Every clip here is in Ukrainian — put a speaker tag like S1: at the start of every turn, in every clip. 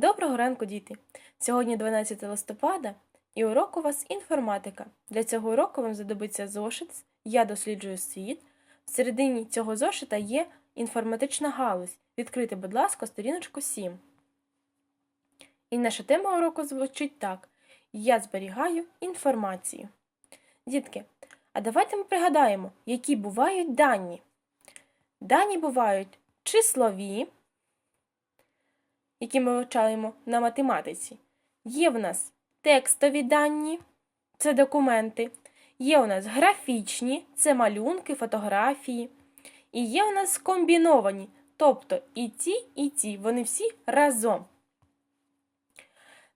S1: Доброго ранку, діти! Сьогодні 12 листопада і урок у вас інформатика. Для цього уроку вам знадобиться зошит Я досліджую світ. Всередині цього зошита є інформатична галузь. Відкрийте, будь ласка, сторіночку 7. І наша тема уроку звучить так: Я зберігаю інформацію. Дітки, а давайте ми пригадаємо, які бувають дані. Дані бувають числові які ми вивчаємо на математиці. Є в нас текстові дані, це документи, є у нас графічні, це малюнки, фотографії. І є у нас комбіновані, тобто і ті, і ті, вони всі разом.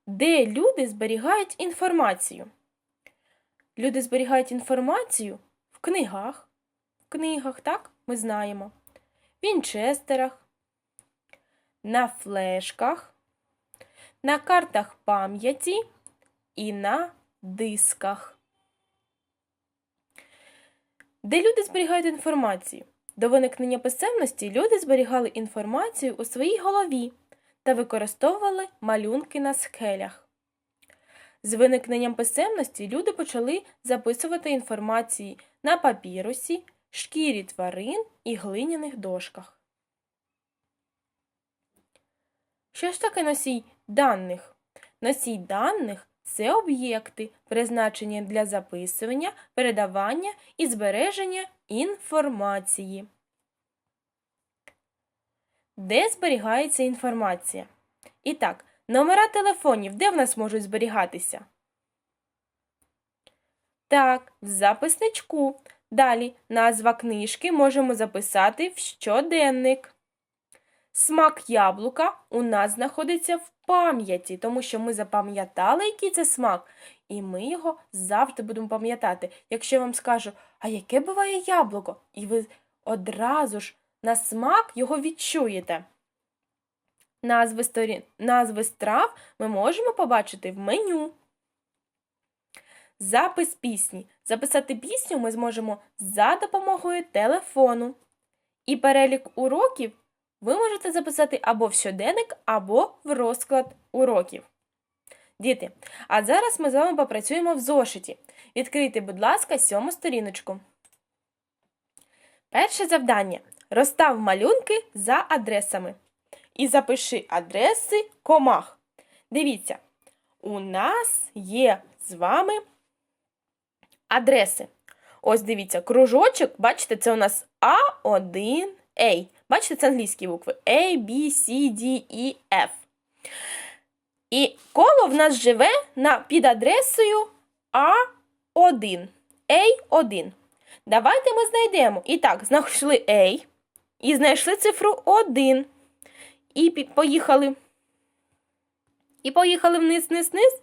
S1: Де люди зберігають інформацію? Люди зберігають інформацію в книгах. В книгах, так, ми знаємо, в вінчестерах, на флешках, на картах пам'яті і на дисках. Де люди зберігають інформацію? До виникнення писемності люди зберігали інформацію у своїй голові та використовували малюнки на скелях. З виникненням писемності люди почали записувати інформацію на папірусі, шкірі тварин і глиняних дошках. Що ж таке носій даних? Носій даних це об'єкти, призначені для записування, передавання і збереження інформації. Де зберігається інформація? І так, номера телефонів де в нас можуть зберігатися? Так, в записничку. Далі назва книжки можемо записати в щоденник. Смак яблука у нас знаходиться в пам'яті, тому що ми запам'ятали, який це смак, і ми його завжди будемо пам'ятати. Якщо я вам скажу, а яке буває яблуко, і ви одразу ж на смак його відчуєте. Назви, сторін... Назви страв ми можемо побачити в меню. Запис пісні. Записати пісню ми зможемо за допомогою телефону. І перелік уроків ви можете записати або в щоденник, або в розклад уроків. Діти, а зараз ми з вами попрацюємо в зошиті. Відкрийте, будь ласка, сьому сторіночку. Перше завдання. Розстав малюнки за адресами. І запиши адреси комах. Дивіться, у нас є з вами адреси. Ось дивіться, кружочок, бачите, це у нас А1. Бачите, це англійські букви A, B, C, D, E, F. І коло в нас живе на, під адресою A1. A1. Давайте ми знайдемо. І так, знайшли A. І знайшли цифру 1. І поїхали. І поїхали вниз, вниз, вниз.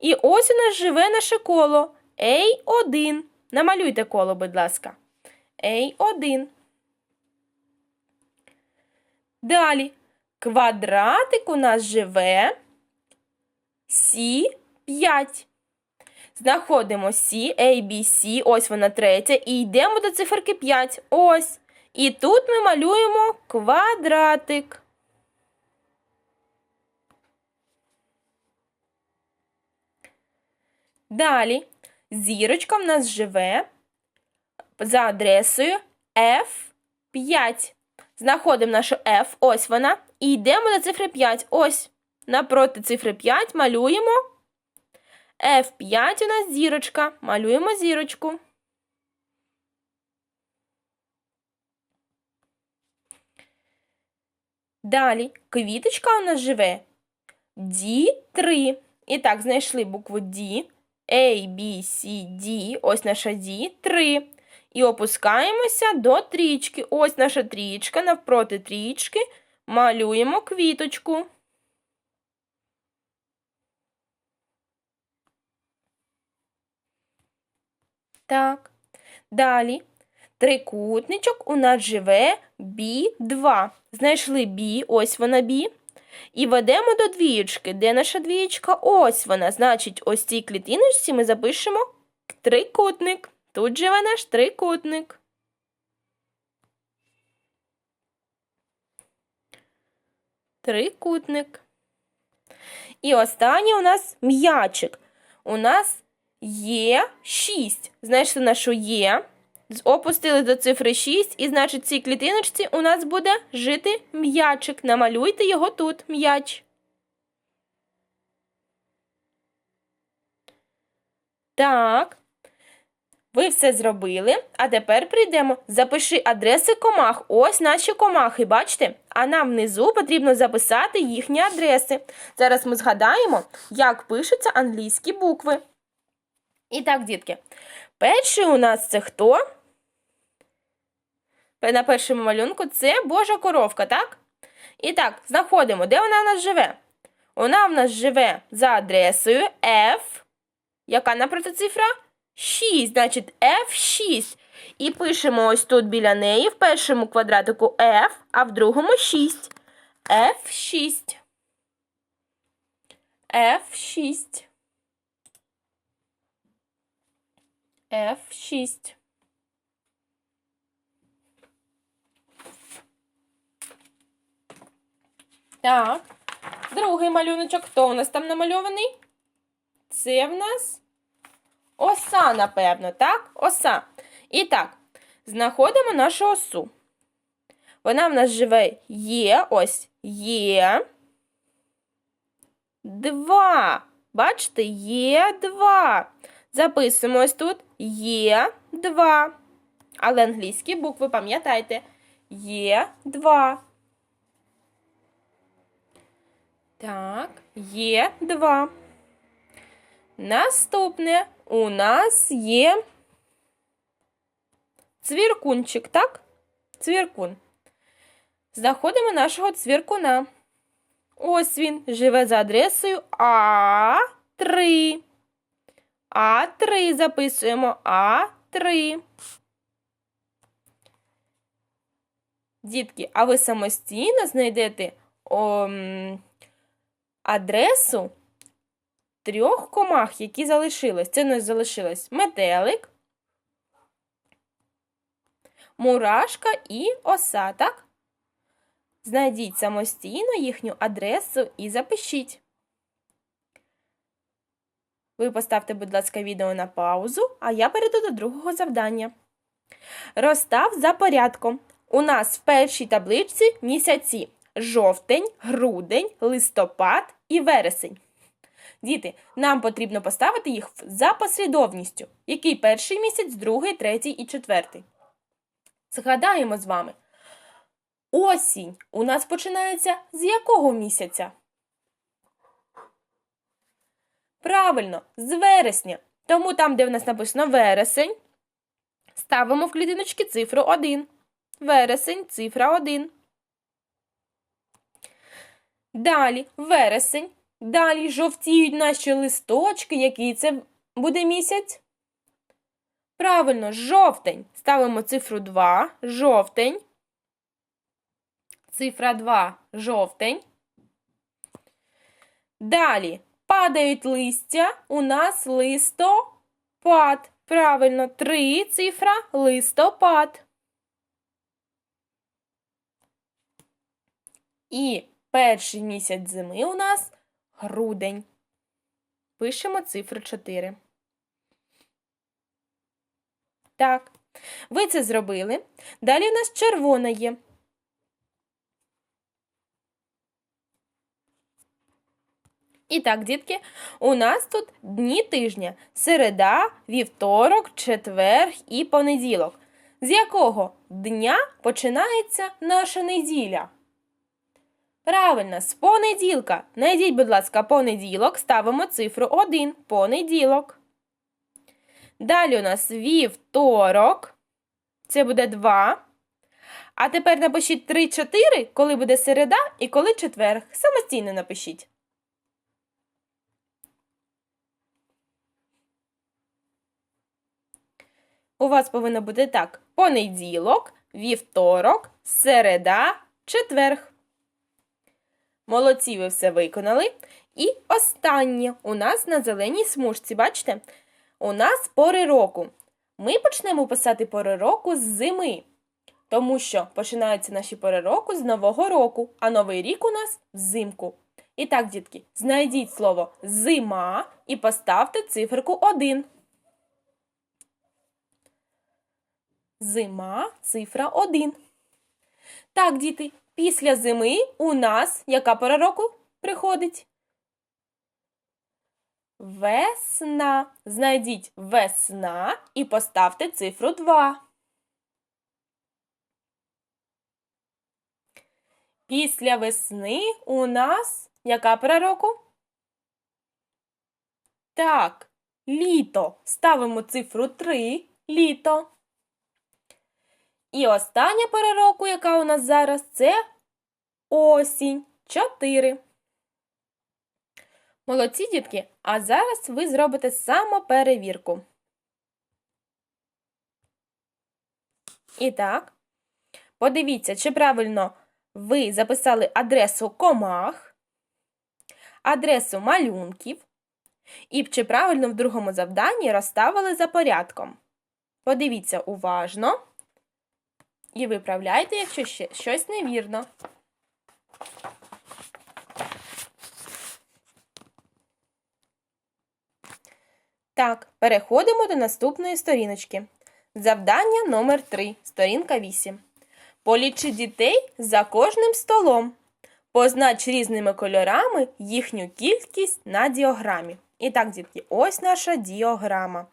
S1: І ось у нас живе наше коло. A1. Намалюйте коло, будь ласка. A1. Далі. Квадратик у нас живе Сі 5. Знаходимо Сі, A, B, C, ось вона третя, і йдемо до циферки 5. Ось. І тут ми малюємо квадратик. Далі зірочка в нас живе за адресою F5. Знаходимо нашу F, ось вона. І йдемо до цифри 5. Ось. Напроти цифри 5 малюємо. F5 у нас зірочка. Малюємо зірочку. Далі квіточка у нас живе D3. І так, знайшли букву D. A, B, C, D. Ось наша D3. І опускаємося до трічки. Ось наша трічка, навпроти трічки малюємо квіточку. Так. Далі трикутничок у нас живе B2. Знайшли B, ось вона B. І ведемо до двієчки. Де наша двієчка? Ось вона. Значить, ось цій клітиночці ми запишемо трикутник. Тут живе наш трикутник. Трикутник. І останнє у нас м'ячик. У нас є 6. Знайшли нашу є. Опустили до цифри 6, і значить в цій клітиночці у нас буде жити м'ячик. Намалюйте його тут, м'яч. Так. Ви все зробили, а тепер прийдемо. Запиши адреси комах. Ось наші комахи, бачите? А нам внизу потрібно записати їхні адреси. Зараз ми згадаємо, як пишуться англійські букви. І так, дітки, перший у нас це хто? На першому малюнку це Божа коровка, так? І так, знаходимо, де вона в нас живе. Вона в нас живе за адресою F. Яка напроти цифра? 6, значить F6. І пишемо ось тут біля неї в першому квадратику F, а в другому 6. F6. F6. F6. Так. Другий малюночок. Хто у нас там намальований? Це в нас оса, напевно, так? Оса. І так, знаходимо нашу осу. Вона в нас живе є, ось є. Два. Бачите, є два. Записуємо ось тут є два. Але англійські букви, пам'ятайте, є два. Так, є два. Наступне у нас є цвіркунчик, так? Цвіркун. Знаходимо нашого цвіркуна. Ось він живе за адресою А3. А3 записуємо А3. Дітки, а ви самостійно знайдете о, адресу трьох комах, які залишились. Це у нас залишилось метелик, мурашка і оса, так? Знайдіть самостійно їхню адресу і запишіть. Ви поставте, будь ласка, відео на паузу, а я перейду до другого завдання. Розстав за порядком. У нас в першій табличці місяці жовтень, грудень, листопад і вересень. Діти, нам потрібно поставити їх за послідовністю. Який перший місяць, другий, третій і четвертий. Згадаємо з вами. Осінь у нас починається з якого місяця? Правильно, з вересня. Тому там, де в нас написано вересень, ставимо в клітиночки цифру 1. Вересень, цифра 1. Далі вересень. Далі жовтіють наші листочки. Який це буде місяць? Правильно, жовтень. Ставимо цифру 2. Жовтень. Цифра 2. Жовтень. Далі падають листя. У нас листопад. Правильно, 3 цифра листопад. І перший місяць зими у нас грудень. Пишемо цифру 4. Так, ви це зробили. Далі у нас червона є. І так, дітки, у нас тут дні тижня: середа, вівторок, четвер і понеділок. З якого дня починається наша неділя? Правильно, з понеділка. Найдіть, будь ласка, понеділок, ставимо цифру 1. Понеділок. Далі у нас вівторок. Це буде 2. А тепер напишіть 3-4, коли буде середа і коли четверг. Самостійно напишіть. У вас повинно бути так: понеділок, вівторок, середа, четверг. Молодці, ви все виконали. І останнє у нас на зеленій смужці, бачите? У нас пори року. Ми почнемо писати пори року з зими, тому що починаються наші пори року з Нового року, а Новий рік у нас взимку. І так, дітки, знайдіть слово зима і поставте циферку 1. Зима, цифра 1. Так, діти, після зими у нас яка пора року приходить? Весна. Знайдіть весна і поставте цифру 2. Після весни у нас яка пора року? Так, літо. Ставимо цифру 3. Літо. І остання пора року, яка у нас зараз, це осінь. 4. Молодці, дітки, а зараз ви зробите самоперевірку. І так, подивіться, чи правильно ви записали адресу комах, адресу малюнків, і чи правильно в другому завданні розставили за порядком. Подивіться уважно і виправляйте, якщо ще щось невірно. Так, переходимо до наступної сторіночки. Завдання номер 3, сторінка 8. Полічи дітей за кожним столом. Познач різними кольорами їхню кількість на діограмі. І так, дітки, ось наша діограма.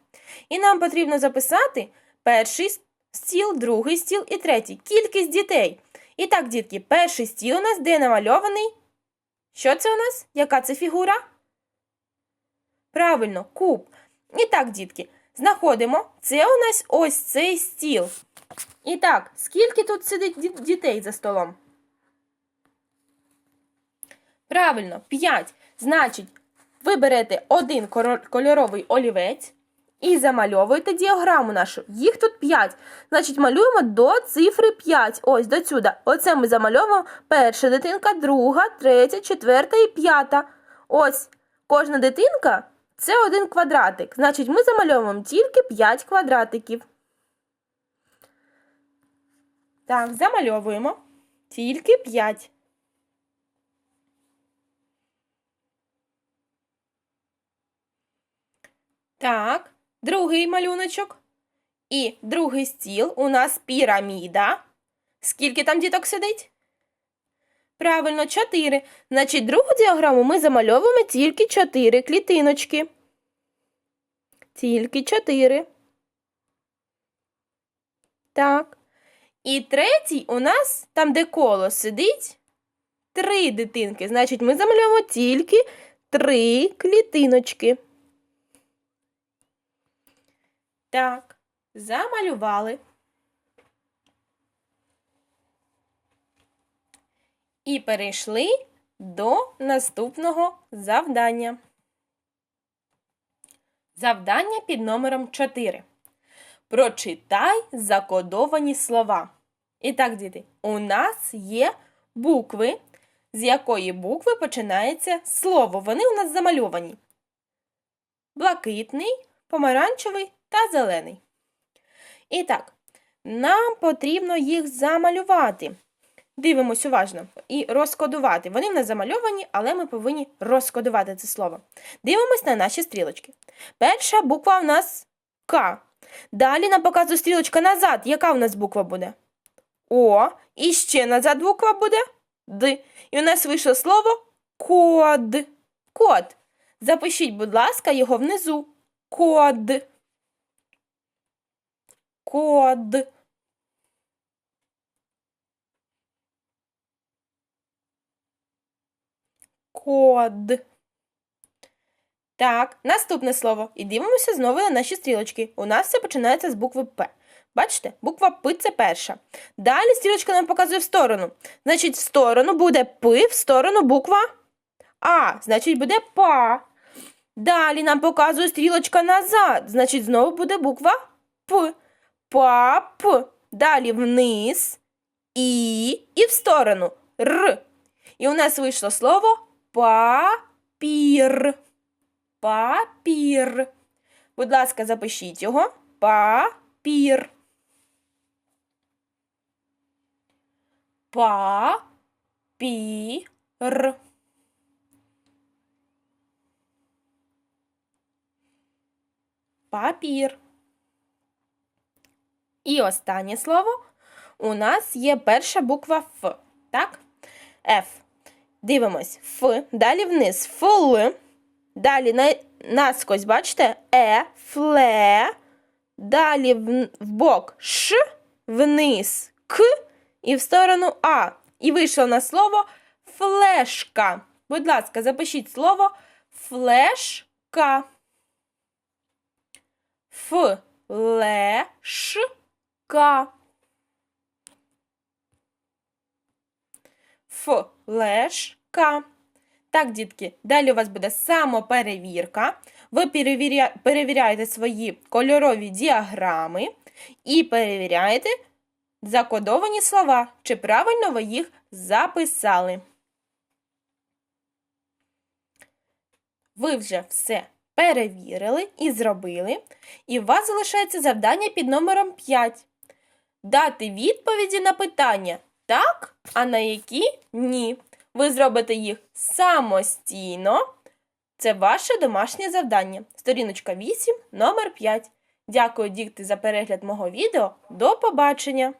S1: І нам потрібно записати перший стіл, другий стіл і третій. Кількість дітей. І так, дітки, перший стіл у нас де намальований? Що це у нас? Яка це фігура? Правильно, куб. І так, дітки, знаходимо. Це у нас ось цей стіл. І так, скільки тут сидить дітей за столом? Правильно, 5. Значить, ви берете один кольоровий олівець і замальовуєте діаграму нашу. Їх тут 5. Значить, малюємо до цифри 5. Ось до сюди. Оце ми замальовуємо перша дитинка, друга, третя, четверта і п'ята. Ось кожна дитинка це один квадратик. Значить, ми замальовуємо тільки 5 квадратиків. Так, замальовуємо тільки 5. Так, другий малюночок. І другий стіл у нас піраміда. Скільки там діток сидить? Правильно, 4. Значить, другу діаграму ми замальовуємо тільки 4 клітиночки. Тільки 4. Так. І третій у нас, там, де коло сидить, три дитинки. Значить, ми замалюємо тільки три клітиночки. Так, замалювали. І перейшли до наступного завдання. Завдання під номером 4. Прочитай закодовані слова. І так, діти, у нас є букви, з якої букви починається слово. Вони у нас замальовані. Блакитний, помаранчевий та зелений. І так, нам потрібно їх замалювати. Дивимось уважно і розкодувати. Вони в нас замальовані, але ми повинні розкодувати це слово. Дивимось на наші стрілочки. Перша буква у нас К. Далі нам показує стрілочка назад. Яка у нас буква буде? О. І ще назад буква буде Д. І у нас вийшло слово код. Код. Запишіть, будь ласка, його внизу. Код. Код. Код. Так, наступне слово. І дивимося знову на наші стрілочки. У нас все починається з букви П. Бачите, буква П це перша. Далі стрілочка нам показує в сторону. Значить, в сторону буде П, в сторону буква А. Значить, буде ПА. Далі нам показує стрілочка назад. Значить, знову буде буква П пап, далі вниз і і в сторону р. І у нас вийшло слово папір. Папір. Будь ласка, запишіть його папір. Папір. Папір. І останнє слово у нас є перша буква Ф. Так? Ф. Дивимось. Ф. Далі вниз. Фл. Далі на, наскось, бачите? Е, фле. Далі в, в бок Ш, вниз К і в сторону А. І вийшло на слово флешка. Будь ласка, запишіть слово флешка. Флешка. Флешка. Так, дітки, далі у вас буде самоперевірка. Ви перевіря... перевіряєте свої кольорові діаграми і перевіряєте закодовані слова, чи правильно ви їх записали. Ви вже все перевірили і зробили, і у вас залишається завдання під номером 5. Дати відповіді на питання так, а на які ні. Ви зробите їх самостійно. Це ваше домашнє завдання. Сторіночка 8, номер 5. Дякую, діти, за перегляд мого відео. До побачення!